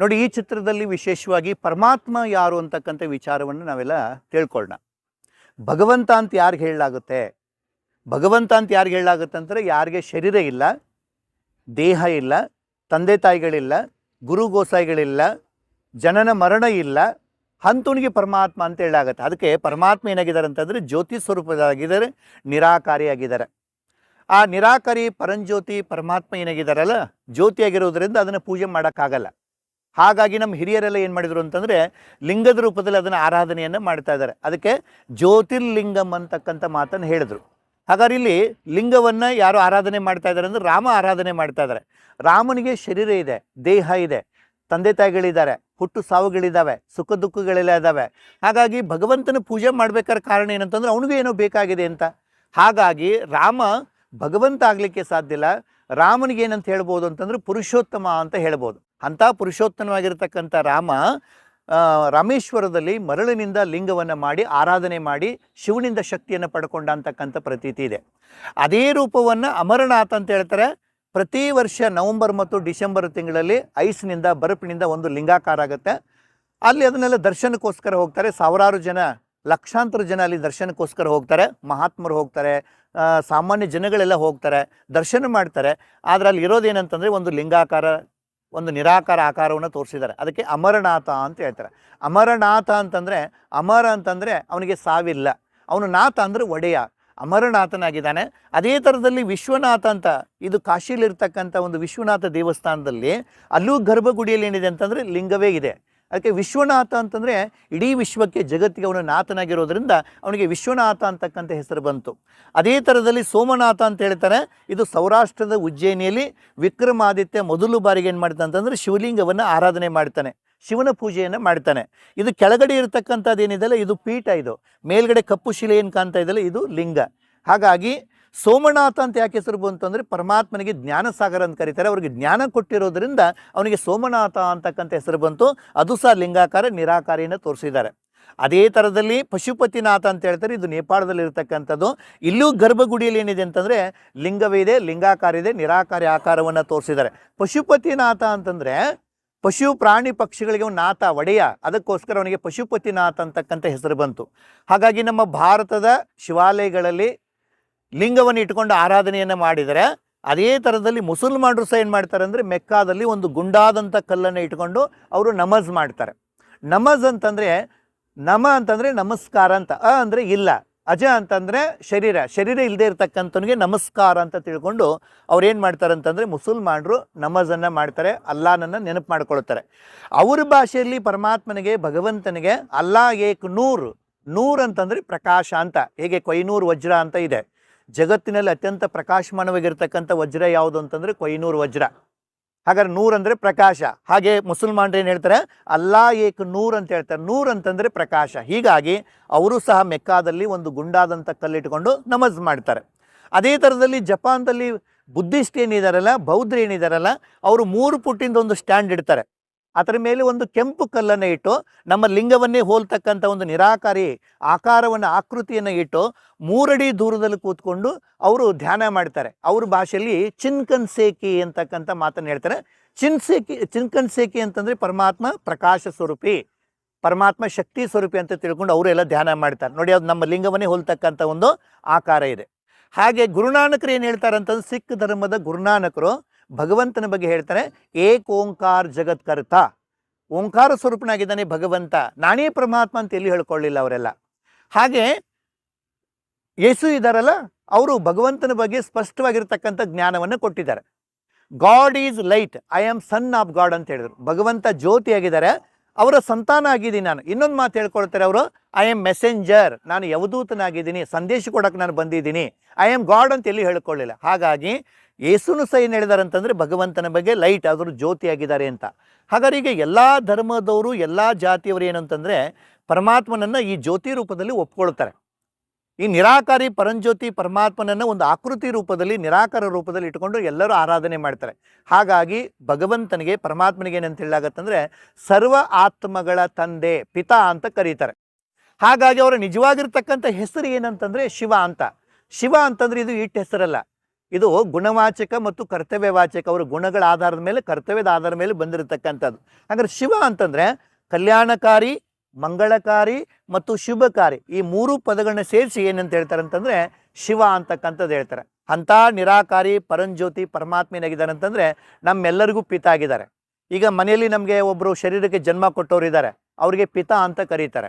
ನೋಡಿ, ಈ ಚಿತ್ರದಲ್ಲಿ ವಿಶೇಷವಾಗಿ ಪರಮಾತ್ಮ ಯಾರು ಅಂತಕ್ಕಂಥ ವಿಚಾರವನ್ನು ನಾವೆಲ್ಲ ತಿಳ್ಕೊಳ್ಳೋಣ. ಭಗವಂತ ಅಂತ ಯಾರಿಗೆ ಹೇಳಲಾಗುತ್ತೆ? ಭಗವಂತ ಅಂತ ಯಾರಿಗೆ ಹೇಳಲಾಗುತ್ತೆ ಅಂದರೆ ಯಾರಿಗೆ ಶರೀರ ಇಲ್ಲ, ದೇಹ ಇಲ್ಲ, ತಂದೆ ತಾಯಿಗಳಿಲ್ಲ, ಗುರು ಗೋಸಾಯಿಗಳಿಲ್ಲ, ಜನನ ಮರಣ ಇಲ್ಲ ಹಂತುಣಿಗೆ ಪರಮಾತ್ಮ ಅಂತ ಹೇಳಲಾಗುತ್ತೆ. ಅದಕ್ಕೆ ಪರಮಾತ್ಮ ಏನಾಗಿದ್ದಾರೆ ಅಂತಂದರೆ, ಜ್ಯೋತಿ ಸ್ವರೂಪದಾಗಿದ್ದಾರೆ, ನಿರಾಕಾರಿಯಾಗಿದ್ದಾರೆ. ಆ ನಿರಾಕಾರಿ ಪರಂಜ್ಯೋತಿ ಪರಮಾತ್ಮ ಏನಾಗಿದ್ದಾರಲ್ಲ, ಜ್ಯೋತಿಯಾಗಿರೋದ್ರಿಂದ ಅದನ್ನು ಪೂಜೆ ಮಾಡೋಕ್ಕಾಗಲ್ಲ. ಹಾಗಾಗಿ ನಮ್ಮ ಹಿರಿಯರೆಲ್ಲ ಏನು ಮಾಡಿದರು ಅಂತಂದರೆ ಲಿಂಗದ ರೂಪದಲ್ಲಿ ಅದನ್ನು ಆರಾಧನೆಯನ್ನು ಮಾಡ್ತಾ ಇದ್ದಾರೆ. ಅದಕ್ಕೆ ಜ್ಯೋತಿರ್ಲಿಂಗಂ ಅಂತಕ್ಕಂಥ ಮಾತನ್ನು ಹೇಳಿದ್ರು. ಹಾಗಾದ್ರೆ ಇಲ್ಲಿ ಲಿಂಗವನ್ನು ಯಾರು ಆರಾಧನೆ ಮಾಡ್ತಾ ಇದ್ದಾರೆ ಅಂದರೆ ರಾಮ ಆರಾಧನೆ ಮಾಡ್ತಾ ಇದ್ದಾರೆ. ರಾಮನಿಗೆ ಶರೀರ ಇದೆ, ದೇಹ ಇದೆ, ತಂದೆ ತಾಯಿಗಳಿದ್ದಾರೆ, ಹುಟ್ಟು ಸಾವುಗಳಿದ್ದಾವೆ, ಸುಖ ದುಃಖಗಳೆಲ್ಲ ಇದ್ದಾವೆ. ಹಾಗಾಗಿ ಭಗವಂತನ ಪೂಜೆ ಮಾಡಬೇಕಾದ ಕಾರಣ ಏನಂತಂದ್ರೆ ಅವನಿಗೂ ಏನೋ ಬೇಕಾಗಿದೆ ಅಂತ. ಹಾಗಾಗಿ ರಾಮ ಭಗವಂತ ಆಗಲಿಕ್ಕೆ ಸಾಧ್ಯ ಇಲ್ಲ. ರಾಮನಿಗೆ ಏನಂತ ಹೇಳ್ಬೋದು ಅಂತಂದ್ರೆ ಪುರುಷೋತ್ತಮ ಅಂತ ಹೇಳ್ಬೋದು. ಅಂಥ ಪುರುಷೋತ್ತಮವಾಗಿರ್ತಕ್ಕಂಥ ರಾಮ ರಾಮೇಶ್ವರದಲ್ಲಿ ಮರಳಿನಿಂದ ಲಿಂಗವನ್ನು ಮಾಡಿ, ಆರಾಧನೆ ಮಾಡಿ ಶಿವನಿಂದ ಶಕ್ತಿಯನ್ನು ಪಡ್ಕೊಂಡ ಅಂತಕ್ಕಂಥ ಪ್ರತೀತಿ ಇದೆ. ಅದೇ ರೂಪವನ್ನು ಅಮರನಾಥ ಅಂತ ಹೇಳ್ತಾರೆ. ಪ್ರತಿ ವರ್ಷ ನವಂಬರ್ ಮತ್ತು ಡಿಸೆಂಬರ್ ತಿಂಗಳಲ್ಲಿ ಐಸ್ನಿಂದ, ಬರಪಿನಿಂದ ಒಂದು ಲಿಂಗಾಕಾರ ಆಗುತ್ತೆ. ಅಲ್ಲಿ ಅದನ್ನೆಲ್ಲ ದರ್ಶನಕ್ಕೋಸ್ಕರ ಹೋಗ್ತಾರೆ. ಸಾವಿರಾರು ಜನ, ಲಕ್ಷಾಂತರ ಜನ ಅಲ್ಲಿ ದರ್ಶನಕ್ಕೋಸ್ಕರ ಹೋಗ್ತಾರೆ. ಮಹಾತ್ಮರು ಹೋಗ್ತಾರೆ. ಸಾಮಾನ್ಯ ಜನಗಳೆಲ್ಲ ಹೋಗ್ತಾರೆ. ದರ್ಶನ ಮಾಡ್ತಾರೆ. ಆದರೆ ಅಲ್ಲಿ ಇರೋದೇನಂತಂದರೆ ಒಂದು ಲಿಂಗಾಕಾರ ಒಂದು ನಿರಾಕಾರ ಆಕಾರವನ್ನು ತೋರಿಸಿದ್ದಾರೆ. ಅದಕ್ಕೆ ಅಮರನಾಥ ಅಂತ ಹೇಳ್ತಾರೆ. ಅಮರನಾಥ ಅಂತಂದರೆ, ಅಮರ ಅಂತಂದರೆ ಅವನಿಗೆ ಸಾವಿಲ್ಲ. ಅವನು ನಾಥ ಅಂದರೆ ಒಡೆಯ. ಅಮರನಾಥನಾಗಿದ್ದಾನೆ. ಅದೇ ಥರದಲ್ಲಿ ವಿಶ್ವನಾಥ ಅಂತ, ಇದು ಕಾಶಿಲಿರ್ತಕ್ಕಂಥ ಒಂದು ವಿಶ್ವನಾಥ ದೇವಸ್ಥಾನದಲ್ಲಿ ಅಲ್ಲೂ ಗರ್ಭಗುಡಿಯಲ್ಲಿ ಏನಿದೆ ಅಂತಂದರೆ ಲಿಂಗವೇ ಇದೆ. ಅದಕ್ಕೆ ವಿಶ್ವನಾಥ ಅಂತಂದರೆ ಇಡೀ ವಿಶ್ವಕ್ಕೆ ಜಗತ್ತಿಗೆ ಅವನು ನಾಥನಾಗಿರೋದ್ರಿಂದ ಅವನಿಗೆ ವಿಶ್ವನಾಥ ಅಂತಕ್ಕಂಥ ಹೆಸರು ಬಂತು. ಅದೇ ಥರದಲ್ಲಿ ಸೋಮನಾಥ ಅಂತ ಹೇಳ್ತಾರೆ. ಇದು ಸೌರಾಷ್ಟ್ರದ ಉಜ್ಜಯಿನಿಯಲ್ಲಿ ವಿಕ್ರಮಾದಿತ್ಯ ಮೊದಲು ಬಾರಿಗೆ ಏನು ಮಾಡ್ತಾನೆ ಅಂತಂದರೆ ಶಿವಲಿಂಗವನ್ನು ಆರಾಧನೆ ಮಾಡ್ತಾನೆ. ಶಿವನ ಪೂಜೆಯನ್ನು ಮಾಡ್ತಾನೆ. ಇದು ಕೆಳಗಡೆ ಇರತಕ್ಕಂಥದ್ದು ಏನಿದೆಯಲ್ಲ, ಇದು ಪೀಠ ಇದು. ಮೇಲ್ಗಡೆ ಕಪ್ಪು ಶಿಲೆ ಏನು ಕಾಣ್ತಾ ಇದೆಯಲ್ಲ, ಇದು ಲಿಂಗ. ಹಾಗಾಗಿ ಸೋಮನಾಥ ಅಂತ ಯಾಕೆ ಹೆಸರು ಬಂತು ಅಂದರೆ ಪರಮಾತ್ಮನಿಗೆ ಜ್ಞಾನಸಾಗರ ಅಂತ ಕರೀತಾರೆ. ಅವ್ರಿಗೆ ಜ್ಞಾನ ಕೊಟ್ಟಿರೋದ್ರಿಂದ ಅವನಿಗೆ ಸೋಮನಾಥ ಅಂತಕ್ಕಂಥ ಹೆಸರು ಬಂತು. ಅದು ಸಹ ಲಿಂಗಾಕಾರ ನಿರಾಕಾರಿಯನ್ನು ತೋರಿಸಿದ್ದಾರೆ. ಅದೇ ಥರದಲ್ಲಿ ಪಶುಪತಿನಾಥ ಅಂತ ಹೇಳ್ತಾರೆ. ಇದು ನೇಪಾಳದಲ್ಲಿ ಇರತಕ್ಕಂಥದ್ದು. ಇಲ್ಲೂ ಗರ್ಭಗುಡಿಯಲ್ಲಿ ಏನಿದೆ ಅಂತಂದರೆ ಲಿಂಗವೇ ಇದೆ, ಲಿಂಗಾಕಾರ ಇದೆ, ನಿರಾಕಾರಿ ಆಕಾರವನ್ನು ತೋರಿಸಿದ್ದಾರೆ. ಪಶುಪತಿನಾಥ ಅಂತಂದರೆ ಪಶು ಪ್ರಾಣಿ ಪಕ್ಷಿಗಳಿಗೆ ನಾಥ, ಒಡೆಯ, ಅದಕ್ಕೋಸ್ಕರ ಅವನಿಗೆ ಪಶುಪತಿನಾಥ ಅಂತಕ್ಕಂಥ ಹೆಸರು ಬಂತು. ಹಾಗಾಗಿ ನಮ್ಮ ಭಾರತದ ಶಿವಾಲಯಗಳಲ್ಲಿ ಲಿಂಗವನ್ನು ಇಟ್ಕೊಂಡು ಆರಾಧನೆಯನ್ನು ಮಾಡಿದರೆ ಅದೇ ಥರದಲ್ಲಿ ಮುಸಲ್ಮಾನರು ಸಹ ಏನು ಮಾಡ್ತಾರೆ ಅಂದರೆ ಮೆಕ್ಕಾದಲ್ಲಿ ಒಂದು ಗುಂಡಾದಂಥ ಕಲ್ಲನ್ನು ಇಟ್ಕೊಂಡು ಅವರು ನಮಾಜ್ ಮಾಡ್ತಾರೆ. ನಮಾಜ್ ಅಂತಂದರೆ ನಮ ಅಂತಂದರೆ ನಮಸ್ಕಾರ ಅಂತ, ಅ ಅಂದರೆ ಇಲ್ಲ, ಅಜ ಅಂತಂದರೆ ಶರೀರ ಶರೀರ ಇಲ್ಲದೆ ಇರತಕ್ಕಂಥವನಿಗೆ ನಮಸ್ಕಾರ ಅಂತ ತಿಳ್ಕೊಂಡು ಅವ್ರು ಏನು ಮಾಡ್ತಾರೆ ಅಂತಂದರೆ ಮುಸಲ್ಮಾನರು ನಮಾಜನ್ನು ಮಾಡ್ತಾರೆ, ಅಲ್ಲಾನನ್ನು ನೆನಪು ಮಾಡ್ಕೊಳ್ತಾರೆ. ಅವ್ರ ಭಾಷೆಯಲ್ಲಿ ಪರಮಾತ್ಮನಿಗೆ, ಭಗವಂತನಿಗೆ ಅಲ್ಲಾ ಏಕ್ ನೂರು, ನೂರ್ ಅಂತಂದರೆ ಪ್ರಕಾಶ ಅಂತ, ಹೇಗೆ ಕೊಯ್ನೂರು ವಜ್ರ ಅಂತ ಇದೆ. ಜಗತ್ತಿನಲ್ಲಿ ಅತ್ಯಂತ ಪ್ರಕಾಶಮಾನವಾಗಿರ್ತಕ್ಕಂಥ ವಜ್ರ ಯಾವುದು ಅಂತಂದರೆ ಕೊಯ್ನೂರು ವಜ್ರ. ಹಾಗಾದ್ರೆ ನೂರ್ ಅಂದರೆ ಪ್ರಕಾಶ. ಹಾಗೆ ಮುಸಲ್ಮಾನರು ಏನು ಹೇಳ್ತಾರೆ? ಅಲ್ಲಾ ಏಕ್ ನೂರ್ ಅಂತ ಹೇಳ್ತಾರೆ. ನೂರ್ ಅಂತಂದರೆ ಪ್ರಕಾಶ. ಹೀಗಾಗಿ ಅವರು ಸಹ ಮೆಕ್ಕಾದಲ್ಲಿ ಒಂದು ಗುಂಡಾದಂಥ ಕಲ್ಲಿಟ್ಕೊಂಡು ನಮಾಜ್ ಮಾಡ್ತಾರೆ. ಅದೇ ಥರದಲ್ಲಿ ಜಪಾನ್ದಲ್ಲಿ ಬುದ್ಧಿಸ್ಟ್ ಏನಿದಾರಲ್ಲ ಬೌದ್ಧ ಏನಿದಾರಲ್ಲ, ಅವರು ಮೂರು ಪುಟ್ಟಿಂದ ಒಂದು ಸ್ಟ್ಯಾಂಡ್ ಇಡ್ತಾರೆ. ಅದರ ಮೇಲೆ ಒಂದು ಕೆಂಪು ಕಲ್ಲನ್ನು ಇಟ್ಟು ನಮ್ಮ ಲಿಂಗವನ್ನೇ ಹೋಲ್ತಕ್ಕಂಥ ಒಂದು ನಿರಾಕಾರಿ ಆಕಾರವನ್ನು, ಆಕೃತಿಯನ್ನು ಇಟ್ಟು ಮೂರಡಿ ದೂರದಲ್ಲಿ ಕೂತ್ಕೊಂಡು ಅವರು ಧ್ಯಾನ ಮಾಡ್ತಾರೆ. ಅವ್ರ ಭಾಷೆಯಲ್ಲಿ ಚಿನ್ಕನ್ ಸೇಕಿ ಅಂತಕ್ಕಂಥ ಮಾತನ್ನು ಹೇಳ್ತಾರೆ. ಚಿನ್ಸೇಕಿ ಚಿನ್ಕನ್ ಸೇಕಿ ಅಂತಂದರೆ ಪರಮಾತ್ಮ ಪ್ರಕಾಶ ಸ್ವರೂಪಿ, ಪರಮಾತ್ಮ ಶಕ್ತಿ ಸ್ವರೂಪಿ ಅಂತ ತಿಳ್ಕೊಂಡು ಅವರೆಲ್ಲ ಧ್ಯಾನ ಮಾಡ್ತಾರೆ. ನೋಡಿ, ಅದು ನಮ್ಮ ಲಿಂಗವನ್ನೇ ಹೋಲ್ತಕ್ಕಂಥ ಒಂದು ಆಕಾರ ಇದೆ. ಹಾಗೆ ಗುರುನಾನಕರು ಏನು ಹೇಳ್ತಾರೆ ಅಂತಂದ್ರೆ ಸಿಖ್ ಧರ್ಮದ ಗುರುನಾನಕರು ಭಗವಂತನ ಬಗ್ಗೆ ಹೇಳ್ತಾರೆ ಏಕ್ ಓಂಕಾರ ಜಗತ್ಕರ್ತ. ಓಂಕಾರ ಸ್ವರೂಪನಾಗಿದ್ದಾನೆ ಭಗವಂತ. ನಾನೇ ಪರಮಾತ್ಮ ಅಂತ ಎಲ್ಲಿ ಹೇಳ್ಕೊಳ್ಳಿಲ್ಲ ಅವರೆಲ್ಲ. ಹಾಗೆ ಯೇಸು ಇದ್ದಾರಲ್ಲ, ಅವರು ಭಗವಂತನ ಬಗ್ಗೆ ಸ್ಪಷ್ಟವಾಗಿರ್ತಕ್ಕಂಥ ಜ್ಞಾನವನ್ನು ಕೊಟ್ಟಿದ್ದಾರೆ. God is light, I am son of God ಅಂತ ಹೇಳಿದ್ರು. ಭಗವಂತ ಜ್ಯೋತಿಯಾಗಿದ್ದಾರೆ, ಅವರ ಸಂತಾನ ಆಗಿದ್ದೀನಿ ನಾನು. ಇನ್ನೊಂದು ಮಾತು ಹೇಳ್ಕೊಳ್ತಾರೆ ಅವರು, ಐ ಆಮ್ ಮೆಸೆಂಜರ್, ನಾನು ಯವದೂತನಾಗಿದ್ದೀನಿ, ಸಂದೇಶ ಕೊಡಕ್ಕೆ ನಾನು ಬಂದಿದ್ದೀನಿ. ಐ ಆಮ್ ಗಾಡ್ ಅಂತ ಎಲ್ಲಿ ಹೇಳ್ಕೊಳ್ಳಿಲ್ಲ. ಹಾಗಾಗಿ ಯೇಸುನು ಸಹ ಏನು ಹೇಳಿದ್ದಾರೆ ಅಂತಂದರೆ ಭಗವಂತನ ಬಗ್ಗೆ ಲೈಟ್ ಅವರು ಜ್ಯೋತಿಯಾಗಿದ್ದಾರೆ ಅಂತ. ಹಾಗಾದ್ರೆ ಈಗ ಎಲ್ಲ ಧರ್ಮದವರು, ಎಲ್ಲ ಜಾತಿಯವರು ಏನು ಅಂತಂದರೆ ಪರಮಾತ್ಮನನ್ನು ಈ ಜ್ಯೋತಿ ರೂಪದಲ್ಲಿ ಒಪ್ಕೊಳ್ತಾರೆ. ಈ ನಿರಾಕಾರಿ ಪರಂಜ್ಯೋತಿ ಪರಮಾತ್ಮನನ್ನು ಒಂದು ಆಕೃತಿ ರೂಪದಲ್ಲಿ, ನಿರಾಕಾರ ರೂಪದಲ್ಲಿ ಇಟ್ಕೊಂಡು ಎಲ್ಲರೂ ಆರಾಧನೆ ಮಾಡ್ತಾರೆ. ಹಾಗಾಗಿ ಭಗವಂತನಿಗೆ, ಪರಮಾತ್ಮನಿಗೆ ಏನಂತ ಹೇಳಾಗತ್ತಂದರೆ ಸರ್ವ ಆತ್ಮಗಳ ತಂದೆ, ಪಿತಾ ಅಂತ ಕರೀತಾರೆ. ಹಾಗಾಗಿ ಅವರ ನಿಜವಾಗಿರ್ತಕ್ಕಂಥ ಹೆಸರು ಏನಂತಂದರೆ ಶಿವ ಅಂತ. ಶಿವ ಅಂತಂದ್ರೆ ಇದು ಇಟ್ಟ ಹೆಸರಲ್ಲ. ಇದು ಗುಣವಾಚಕ ಮತ್ತು ಕರ್ತವ್ಯವಾಚಕ, ಅವರ ಗುಣಗಳ ಆಧಾರದ ಮೇಲೆ, ಕರ್ತವ್ಯದ ಆಧಾರದ ಮೇಲೆ ಬಂದಿರತಕ್ಕಂಥದ್ದು. ಹಾಗಾದ್ರೆ ಶಿವ ಅಂತಂದ್ರೆ ಕಲ್ಯಾಣಕಾರಿ, ಮಂಗಳಕಾರಿ ಮತ್ತು ಶುಭಕಾರಿ, ಈ ಮೂರು ಪದಗಳನ್ನ ಸೇರಿಸಿ ಏನಂತ ಹೇಳ್ತಾರೆ ಅಂತಂದ್ರೆ ಶಿವ ಅಂತಕ್ಕಂಥದ್ದು ಹೇಳ್ತಾರೆ. ಅಂತ ನಿರಾಕಾರಿ, ಪರಂಜ್ಯೋತಿ ಪರಮಾತ್ಮನಾಗಿದ್ದಾರೆ ಅಂತಂದ್ರೆ ನಮ್ಮೆಲ್ಲರಿಗೂ ಪಿತ ಆಗಿದ್ದಾರೆ. ಈಗ ಮನೆಯಲ್ಲಿ ನಮಗೆ ಒಬ್ಬರು ಶರೀರಕ್ಕೆ ಜನ್ಮ ಕೊಟ್ಟವ್ರು ಇದ್ದಾರೆ ಅವ್ರಿಗೆ ಪಿತ ಅಂತ ಕರೀತಾರೆ.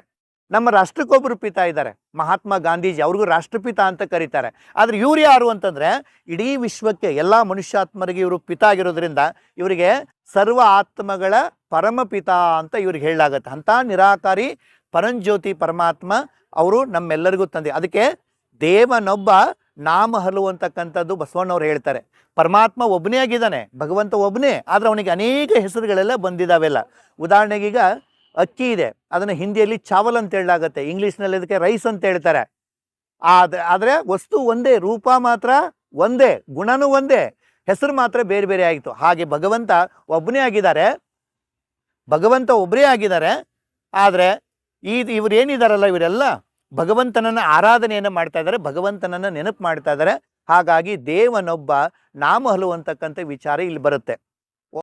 ನಮ್ಮ ರಾಷ್ಟ್ರಕ್ಕೊಬ್ಬರು ಪಿತ ಇದ್ದಾರೆ. ಮಹಾತ್ಮ ಗಾಂಧೀಜಿ ಅವ್ರಿಗೂ ರಾಷ್ಟ್ರಪಿತ ಅಂತ ಕರೀತಾರೆ. ಆದರೆ ಇವ್ರು ಯಾರು ಅಂತಂದರೆ ಇಡೀ ವಿಶ್ವಕ್ಕೆ ಎಲ್ಲ ಮನುಷ್ಯಾತ್ಮರಿಗೆ ಇವರು ಪಿತ ಆಗಿರೋದ್ರಿಂದ ಇವರಿಗೆ ಸರ್ವ ಆತ್ಮಗಳ ಪರಮಪಿತ ಅಂತ ಇವ್ರಿಗೆ ಹೇಳಲಾಗತ್ತೆ. ಅಂತ ನಿರಾಕಾರಿ ಪರಂಜ್ಯೋತಿ ಪರಮಾತ್ಮ ಅವರು ನಮ್ಮೆಲ್ಲರಿಗೂ ತಂದೆ. ಅದಕ್ಕೆ ದೇವನೊಬ್ಬ ನಾಮ ಹಲು ಅಂತಕ್ಕಂಥದ್ದು ಬಸವಣ್ಣವ್ರು ಹೇಳ್ತಾರೆ. ಪರಮಾತ್ಮ ಒಬ್ಬನೇ ಆಗಿದ್ದಾನೆ, ಭಗವಂತ ಒಬ್ಬನೇ ಆದರೆ ಅವನಿಗೆ ಅನೇಕ ಹೆಸರುಗಳೆಲ್ಲ ಬಂದಿದ್ದಾವೆಲ್ಲ ಉದಾಹರಣೆಗೆ ಈಗ ಅಕ್ಕಿ ಇದೆ. ಅದನ್ನು ಹಿಂದಿಯಲ್ಲಿ ಚಾವಲ್ ಅಂತ ಹೇಳಲಾಗತ್ತೆ. ಇಂಗ್ಲೀಷ್ನಲ್ಲಿ ಅದಕ್ಕೆ ರೈಸ್ ಅಂತ ಹೇಳ್ತಾರೆ. ಆದ್ರೆ ಆದರೆ ವಸ್ತು ಒಂದೇ, ರೂಪ ಮಾತ್ರ ಒಂದೇ, ಗುಣನೂ ಒಂದೇ, ಹೆಸರು ಮಾತ್ರ ಬೇರೆ ಬೇರೆ ಆಯಿತು ಹಾಗೆ ಭಗವಂತ ಒಬ್ಬನೇ ಆಗಿದ್ದಾರೆ. ಭಗವಂತ ಒಬ್ಬರೇ ಆಗಿದ್ದಾರೆ. ಆದರೆ ಈ ಇವ್ರು ಏನಿದಾರಲ್ಲ ಇವರೆಲ್ಲ? ಭಗವಂತನನ್ನ ಆರಾಧನೆಯನ್ನು ಮಾಡ್ತಾ ಇದ್ದಾರೆ. ಭಗವಂತನನ್ನ ನೆನಪು ಮಾಡ್ತಾ ಇದ್ದಾರೆ. ಹಾಗಾಗಿ ದೇವನೊಬ್ಬ ನಾಮ ಹಲುವಂತಕ್ಕಂಥ ವಿಚಾರ ಇಲ್ಲಿ ಬರುತ್ತೆ.